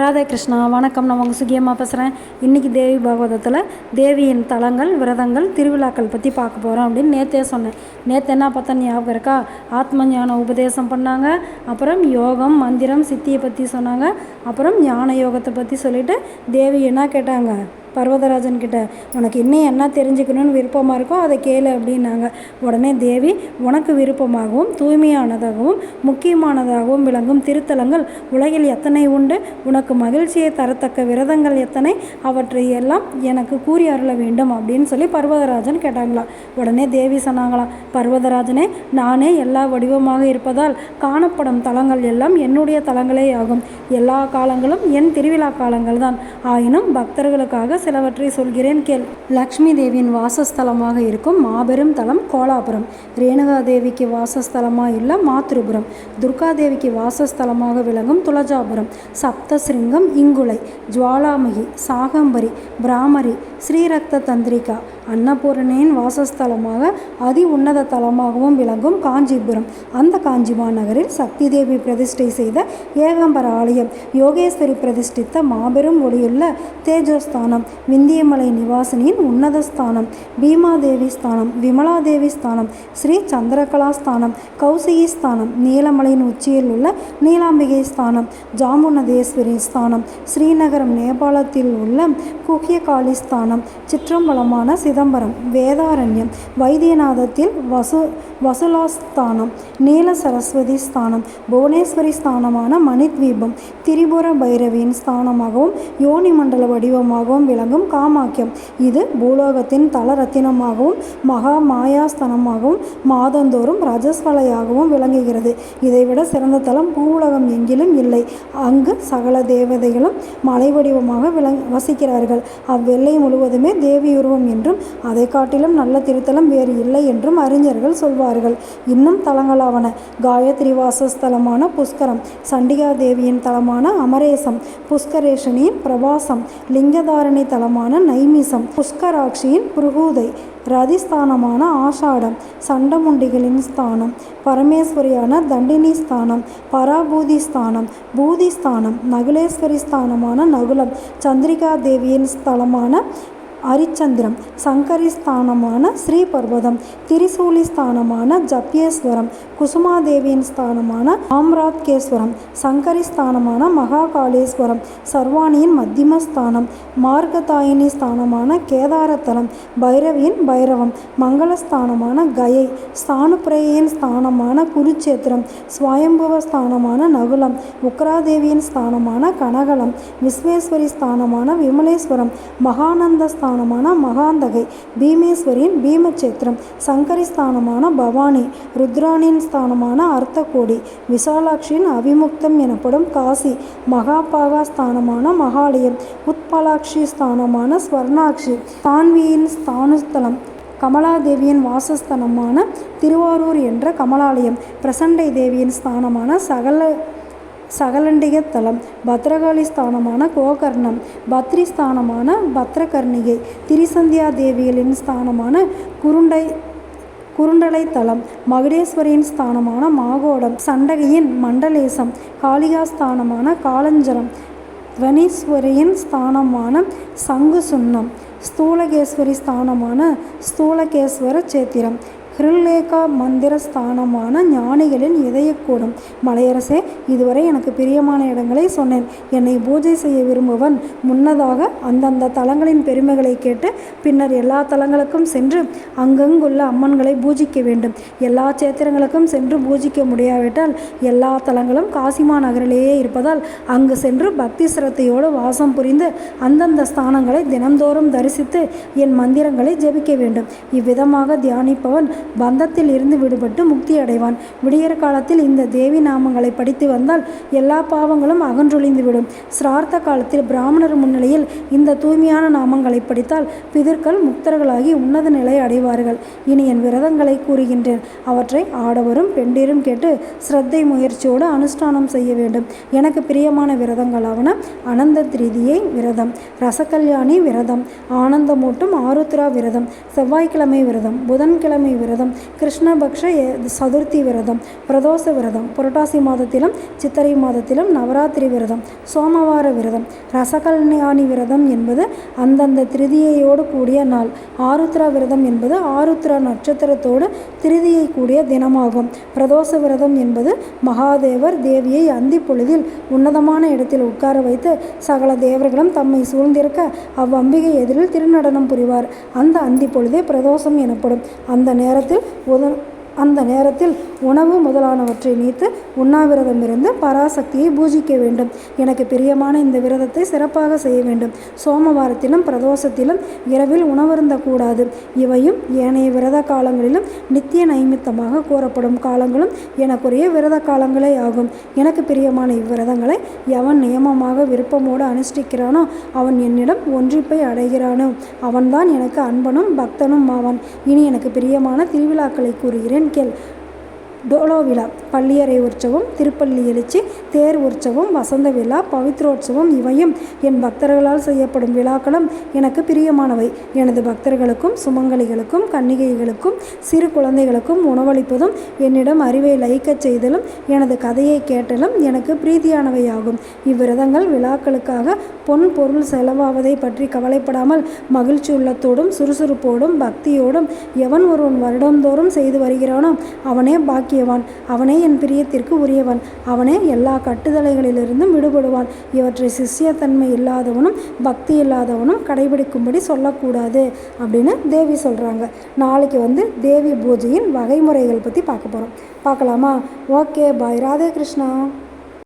ராதாகிருஷ்ணா வணக்கம். நான் உங்கள் சுகியமாக பேசுகிறேன் இன்றைக்கி தேவி பாகவதத்தில் தேவியின் தலங்கள் விரதங்கள் திருவிழாக்கள் பற்றி பார்க்க போகிறோம் அப்படின்னு நேற்றே சொன்னேன். நேற்று என்ன பார்த்தா ஞாபகம் இருக்கா? ஆத்ம ஞான உபதேசம் பண்ணாங்க. அப்புறம் யோகம் மந்திரம் சித்தியை பற்றி சொன்னாங்க. அப்புறம் ஞான யோகத்தை பற்றி சொல்லிவிட்டு தேவி என்ன கேட்டாங்க? பர்வதராஜன் கிட்ட உனக்கு இன்னும் என்ன தெரிஞ்சுக்கணும்னு விருப்பமாக இருக்கோ அதை கேளு அப்படின்னாங்க. உடனே தேவி உனக்கு விருப்பமாகவும் தூய்மையானதாகவும் முக்கியமானதாகவும் விளங்கும் திருத்தலங்கள் உலகில் எத்தனை உண்டு? உனக்கு மகிழ்ச்சியை தரத்தக்க விரதங்கள் எத்தனை? அவற்றை எல்லாம் எனக்கு கூறி அருள வேண்டும் அப்படின்னு சொல்லி பர்வதராஜன் கேட்டாங்களாம் உடனே தேவி சொன்னாங்களாம் பர்வதராஜனே நானே எல்லா வடிவமாக இருப்பதால் காணப்படும் தலங்கள் எல்லாம் என்னுடைய தலங்களே ஆகும். எல்லா காலங்களும் என் திருவிழா காலங்கள் தான் ஆயினும் பக்தர்களுக்காக சிலவற்றை சொல்கிறேன் கேள். லக்ஷ்மி தேவியின் வாசஸ்தலமாக இருக்கும் மாபெரும் தலம் கோலாபுரம். ரேணுகா தேவிக்கு வாசஸ்தலமாக இல்லை மாத்ருபுரம். துர்கா தேவிக்கு வாசஸ்தலமாக விளங்கும் துளஜாபுரம் சப்தசிருங்கம் இங்குலை ஜுவாலாமுகி சாகம்பரி பிராமரி ஸ்ரீரக்த தந்திரிகா அன்னபூரணியின் வாசஸ்தலமாக அதி உன்னத தலமாகவும் விளங்கும் காஞ்சிபுரம். அந்த காஞ்சி நகரில் சக்தி தேவி பிரதிஷ்டை செய்த ஏகம்பர ஆலயம் யோகேஸ்வரி பிரதிஷ்டித்த மாபெரும் ஒளியுள்ள தேஜோஸ்தானம் விந்தியமலை நிவாசினியின் உன்னத ஸ்தானம் பீமாதேவி ஸ்தானம் விமலாதேவி ஸ்தானம் ஸ்ரீ சந்திரகலா ஸ்தானம் கௌசிகி ஸ்தானம் நீலமலையின் உச்சியில் உள்ள நீலாம்பிகை ஸ்தானம் ஜாமுனதேஸ்வரி ஸ்தானம் ஸ்ரீநகரம் நேபாளத்தில் உள்ள குஹ்யகாளி ஸ்தானம் சிற்றம்பலமான சிதம்பரம் வேதாரண்யம் வைத்தியநாதத்தில் வசு வசுலாஸ்தானம் நீல சரஸ்வதி ஸ்தானம் புவனேஸ்வரி ஸ்தானமான மணித்வீபம் திரிபுர பைரவியின் ஸ்தானமாகவும் யோனி மண்டல வடிவமாகவும் விளங்கும் காமாக்கியம். இது பூலோகத்தின் தலரத்தினமாகவும் மகா மாயாஸ்தனமாகவும் மாதந்தோறும் ரஜஸ்வலையாகவும் விளங்குகிறது. இதைவிட சிறந்த தலம் பூவுலகம் எங்கிலும் இல்லை. அங்கு சகல தேவதைகளும் மலை வடிவமாக விளங் வசிக்கிறார்கள். அவ்வெல்லை முழுவதுமே தேவியுருவம் என்றும் அதை காட்டிலும் நல்ல திருத்தலம் வேறு இல்லை என்றும் அறிஞர்கள் சொல்வார்கள். இன்னும் தலங்களாவன. காயத்ரி வாசஸ்தலமான புஷ்கரம் சண்டிகா தேவியின் தலமான அமரேசம் புஷ்கரேஷனின் பிரபாசம் லிங்கதாரணி தலமான நைமிசம் புஷ்கராட்சியின் புருகூதை ரதிஸ்தானமான ஆஷாடம் சண்டமுண்டிகளின் ஸ்தானம் பரமேஸ்வரியான தண்டினி ஸ்தானம் பராபூதி ஸ்தானம் பூதி ஸ்தானம் நகுலேஸ்வரி ஸ்தானமான நகுலம் சந்திரிகா தேவியின் ஸ்தலமான அரிச்சந்திரம் சங்கரி ஸ்தானமான ஸ்ரீபர்வதம் திரிசூலி ஸ்தானமான ஜப்யேஸ்வரம் குசுமாதேவியின் ஸ்தானமான ஆம்ராத்கேஸ்வரம் சங்கரி ஸ்தானமான மகாகாளேஸ்வரம் சர்வாணியின் மத்தியம ஸ்தானம் மார்கதாயினி ஸ்தானமான கேதாரத்தலம் பைரவியின் பைரவம் மங்களஸ்தானமான கயை ஸ்தானுப்பிரேயின் ஸ்தானமான குருச்சேத்திரம் ஸ்வயம்புவ ஸ்தானமான நகுலம் உக்ராதேவியின் ஸ்தானமான கனகலம் விஸ்வேஸ்வரி ஸ்தானமான விமலேஸ்வரம் மகானந்த ஸ்தானமான மகாந்தகை பீமேஸ்வரியின் பீமச்சேத்திரம் சங்கரி ஸ்தானமான பவானி ருத்ராணியின் ஸ்தானமான அர்த்தகோடி விசாலாட்சியின் அவிமுக்தம் எனப்படும் காசி மகாபாகா ஸ்தானமான மகாலயம் உத்பலாட்சி ஸ்தானமான ஸ்வர்ணாட்சி தான்வியின் ஸ்தானஸ்தலம் கமலாதேவியின் வாசஸ்தலமான திருவாரூர் என்ற கமலாலயம் பிரசண்டை தேவியின் ஸ்தானமான சகல சகலண்டிக தலம் பத்ரகாளி ஸ்தானமான கோகர்ணம் பத்ரி ஸ்தானமான பத்ரகர்ணிகை திரிசந்தியா தேவிகளின் ஸ்தானமான குருண்டை குருண்டலை தலம் மகுடேஸ்வரியின் ஸ்தானமான மாகோடம் சண்டகையின் மண்டலேசம் காளிகா ஸ்தானமான காலஞ்சரம் வனீஸ்வரியின் ஸ்தானமான சங்கு சுண்ணம் ஸ்தூலகேஸ்வரி ஸ்தானமான ஸ்தூலகேஸ்வர சேத்திரம் ஹிருல்லேகா மந்திர ஸ்தானமான ஞானிகளின் இதயக்கூடம். மலையரசே இதுவரை எனக்கு பிரியமான இடங்களை சொன்னேன். என்னை பூஜை செய்ய விரும்புவன் முன்னதாக அந்தந்த தலங்களின் பெருமைகளை கேட்டு பின்னர் எல்லா தலங்களுக்கும் சென்று அங்கங்குள்ள அம்மன்களை பூஜிக்க வேண்டும். எல்லா சேத்திரங்களுக்கும் சென்று பூஜிக்க முடியாவிட்டால் எல்லா தலங்களும் காசிமா நகரிலேயே இருப்பதால் அங்கு சென்று பக்தி சிரத்தையோடு வாசம் புரிந்து அந்தந்த ஸ்தானங்களை தினந்தோறும் தரிசித்து என் மந்திரங்களை ஜெபிக்க வேண்டும். இவ்விதமாக தியானிப்பவன் பந்தத்தில் இருந்து விடுபட்டு முக்தி அடைவான் விடியற காலத்தில் இந்த தேவி நாமங்களை படித்து வந்தால் எல்லா பாவங்களும் அகன்றொழிந்துவிடும். சிரார்த்த காலத்தில் பிராமணர் முன்னிலையில் இந்த தூய்மையான நாமங்களை படித்தால் பிதர்கள் முக்தர்களாகி உன்னத நிலை அடைவார்கள். இனி என் விரதங்களை கூறுகின்றேன். அவற்றை ஆடவரும் பெண்டிரும் கேட்டு சிரத்தை முயற்சியோடு அனுஷ்டானம் செய்ய வேண்டும். எனக்கு பிரியமான விரதங்களாவன அனந்த திரிதியை விரதம் ரசகல்யாணி விரதம் ஆனந்தமூட்டும் ஆருத்ரா விரதம் செவ்வாய்க்கிழமை விரதம் புதன்கிழமை விரதம் விரதம் கிருஷ்ணபக்ஷ சதுர்த்தி விரதம் பிரதோஷ விரதம் புரட்டாசி மாதத்திலும் சித்திரை மாதத்திலும் நவராத்திரி விரதம் சோமவார விரதம் ரசகல்யாணி விரதம் என்பது அந்தந்த திருதியையோடு கூடிய நாள். ஆருத்ரா விரதம் என்பது ஆருத்ரா நட்சத்திரத்தோடு திருதியை கூடிய தினமாகும். பிரதோஷ விரதம் என்பது மகாதேவர் தேவியை அந்தி பொழுதில் உன்னதமான இடத்தில் உட்கார வைத்து சகல தேவர்களும் தம்மை சூழ்ந்திருக்க அவ்வம்பிகை எதிரில் திருநடனம் புரிவார். அந்த அந்தி பொழுதே பிரதோஷம் எனப்படும். அந்த நேரத்தில் உத அந்த நேரத்தில் உணவு முதலானவற்றை நீத்து உண்ணாவிரதம் இருந்து பராசக்தியை பூஜிக்க வேண்டும். எனக்கு பிரியமான இந்த விரதத்தை சிறப்பாக செய்ய வேண்டும். சோமவாரத்திலும் பிரதோஷத்திலும் இரவில் உணவருந்தக்கூடாது. இவையும் ஏனைய விரத காலங்களிலும் நித்திய நைமித்தமாக கூறப்படும் காலங்களும் எனக்குரிய விரத காலங்களே ஆகும். எனக்கு பிரியமான இவ்விரதங்களை எவன் நியமமாக விருப்பமோடு அனுஷ்டிக்கிறானோ அவன் என்னிடம் ஒன்றிப்பை அடைகிறானோ அவன்தான் எனக்கு அன்பனும் பக்தனும் ஆவான். இனி எனக்கு பிரியமான திருவிழாக்களை கூறுகிறேன் கேள். டோலோ விழா பள்ளியறை உற்சவம் திருப்பள்ளி எழுச்சி தேர் உற்சவம் வசந்த விழா பவித்ரோற்சவம் இவையும் என் பக்தர்களால் செய்யப்படும் விழாக்களும். எனக்கு பிரியமானவை. எனது பக்தர்களுக்கும் சுமங்கலிகளுக்கும் கன்னிகைகளுக்கும் சிறு குழந்தைகளுக்கும் உணவளிப்பதும் என்னிடம் அறிவை லயிக்கச் செய்தலும் எனது கதையை கேட்டலும் எனக்கு பிரீதியானவையாகும். இவ்விரதங்கள் விழாக்களுக்காக பொன் பொருள் செலவாவதை பற்றி கவலைப்படாமல் மகிழ்ச்சி உள்ளத்தோடும் சுறுசுறுப்போடும் பக்தியோடும் எவன் ஒருவன் வருடந்தோறும் செய்து வருகிறானோ அவனே பாக்கியவான் அவனே என் பிரியத்திற்கு உரியவன். அவனே எல்லா கட்டுதலைகளிலிருந்தும் விடுபடுவான். இவற்றை சிஷ்யத்தன்மை இல்லாதவனும் பக்தி இல்லாதவனும் கடைபிடிக்கும்படி சொல்லக்கூடாது அப்படின்னு தேவி சொல்கிறாங்க நாளைக்கு வந்து தேவி பூஜையின் வகைமுறைகள் பற்றி பார்க்க போகிறோம் பார்க்கலாமா? Okay bye. ராதே கிருஷ்ணா.